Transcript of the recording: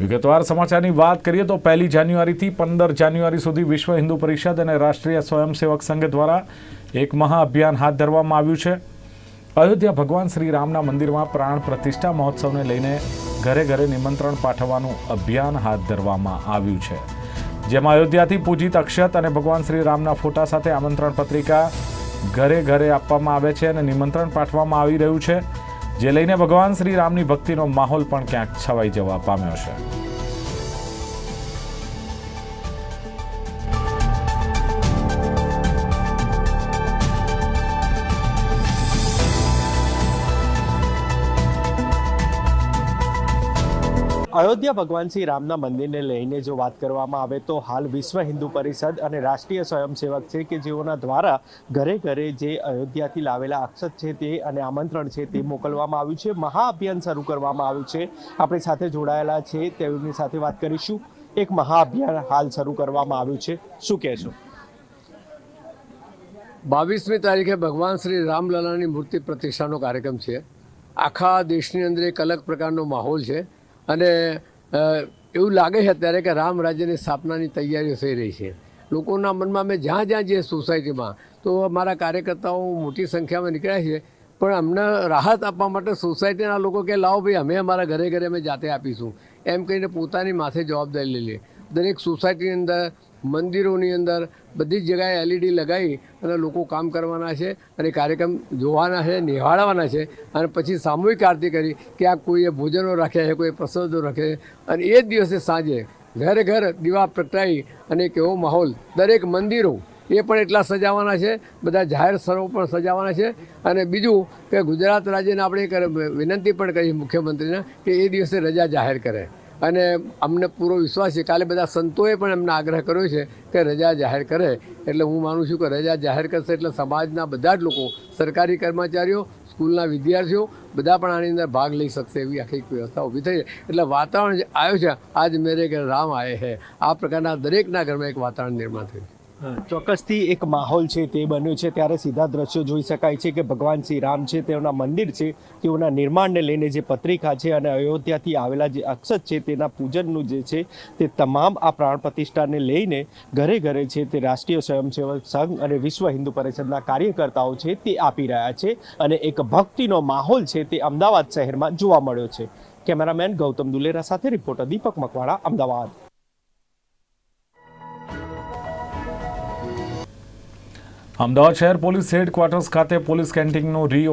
વિગતવાર સમાચારની વાત કરીએ તો પહેલી જાન્યુઆરીથી પંદર જાન્યુઆરી સુધી વિશ્વ હિન્દુ પરિષદ અને રાષ્ટ્રીય સ્વયંસેવક સંઘ દ્વારા એક મહાઅભિયાન હાથ ધરવામાં આવ્યું છે. અયોધ્યા ભગવાન શ્રી રામના મંદિરમાં પ્રાણ પ્રતિષ્ઠા મહોત્સવને લઈને ઘરે ઘરે નિમંત્રણ પાઠવવાનું અભિયાન હાથ ધરવામાં આવ્યું છે. જેમાં અયોધ્યાથી પૂજિત અક્ષત અને ભગવાન શ્રી રામના ફોટા સાથે આમંત્રણ પત્રિકા ઘરે ઘરે આપવામાં આવે છે અને નિમંત્રણ પાઠવવામાં આવી રહ્યું છે. જે લઈને ભગવાન શ્રી રામની ભક્તિનો માહોલ પણ ક્યાંક છવાઈ જવા પામ્યો છે. અયોધ્યા ભગવાન શ્રી રામના મંદિરને લઈને જો વાત કરવામાં આવે તો હાલ વિશ્વ હિન્દુ પરિષદ અને રાષ્ટ્રીય સ્વયંસેવક છે કે જેઓના દ્વારા ઘરે ઘરે જે અયોધ્યાથી લાવેલા અક્ષત છે તે અને આમંત્રણ છે તે મોકલવામાં આવ્યું છે. મહાઅભિયાન શરૂ કરવામાં આવ્યું છે. આપણી સાથે જોડાયેલા છે તેમની સાથે વાત કરીશું. એક મહાઅભિયાન હાલ શરૂ કરવામાં આવ્યું છે. શું કહેશો? બાવીસમી તારીખે ભગવાન શ્રી રામલલાની મૂર્તિ પ્રતિષ્ઠાનો કાર્યક્રમ છે. આખા દેશની અંદર એક અલગ પ્રકારનો માહોલ છે. અને એવું લાગે છે અત્યારે કે રામ રાજ્યની સ્થાપનાની તૈયારીઓ થઈ રહી છે. લોકોના મનમાં મેં જ્યાં જ્યાં જે સોસાયટીમાં, તો અમારા કાર્યકર્તાઓ મોટી સંખ્યામાં નીકળ્યા છે, પણ અમને રાહત આપવા માટે સોસાયટીના લોકો કે લાવો ભાઈ, અમે અમારા ઘરે ઘરે અમે જાતે આપીશું. એમ કહીને પોતાની માથે જવાબદારી લઈ લે. દરેક સોસાયટીની અંદર, મંદિરોની અંદર બધી જ જગ્યાએ એલઈડી લગાવી અને લોકો કામ કરવાના છે અને કાર્યક્રમ જોવાના છે, નિહાળવાના છે અને પછી સામૂહિક આરતી કરી કે આ કોઈએ ભોજનો રાખ્યા છે કોઈ પ્રસાદો રાખે છે. અને એ જ દિવસે સાંજે ઘરે ઘર દીવા પ્રગટાવી અને એક એવો માહોલ, દરેક મંદિરો એ પણ એટલા સજાવવાના છે, બધા જાહેર સ્થળો પણ સજાવવાના છે. અને બીજું કે ગુજરાત રાજ્યને આપણે વિનંતી પણ કરી મુખ્યમંત્રીને કે એ દિવસે રજા જાહેર કરે. અને અમને પૂરો વિશ્વાસ છે. કાલે બધા સંતોએ પણ એમને આગ્રહ કર્યો છે કે રજા જાહેર કરે. એટલે હું માનું છું કે રજા જાહેર કરશે એટલે સમાજના બધા જ લોકો, સરકારી કર્મચારીઓ, સ્કૂલના વિદ્યાર્થીઓ, બધા પણ આની અંદર ભાગ લઈ શકશે એવી આખી વ્યવસ્થા ઊભી થઈ. છે એટલે વાતાવરણ જે આવ્યું છે, આજ મેરે કે રામ આયે હે. આ પ્રકારના દરેકના ઘરમાં એક વાતાવરણ નિર્માણ થયું છે. ચોક્કસથી એક માહોલ છે તે બન્યો છે. ત્યારે સીધા દ્રશ્યો જોઈ શકાય છે કે ભગવાન શ્રી રામ છે તેઓના મંદિર છે, તેઓના નિર્માણને લઈને જે પત્રિકા છે અને અયોધ્યાથી આવેલા જે અક્ષત છે, તેના પૂજનનું જે છે, તે તમામ આ પ્રાણ પ્રતિષ્ઠાને લઈને ઘરે ઘરે છે તે રાષ્ટ્રીય સ્વયંસેવક સંઘ અને વિશ્વ હિન્દુ પરિષદના કાર્યકર્તાઓ છે તે આપી રહ્યા છે અને એક ભક્તિનો માહોલ છે તે અમદાવાદ શહેરમાં જોવા મળ્યો છે. કેમેરામેન ગૌતમ દુલેરા સાથે રિપોર્ટર દીપક મકવાણા, અમદાવાદ. અમદાવાદ શહેર પોલીસ હેડક્વાર્ટર્સ ખાતે પોલીસ કેન્ટીનનું રી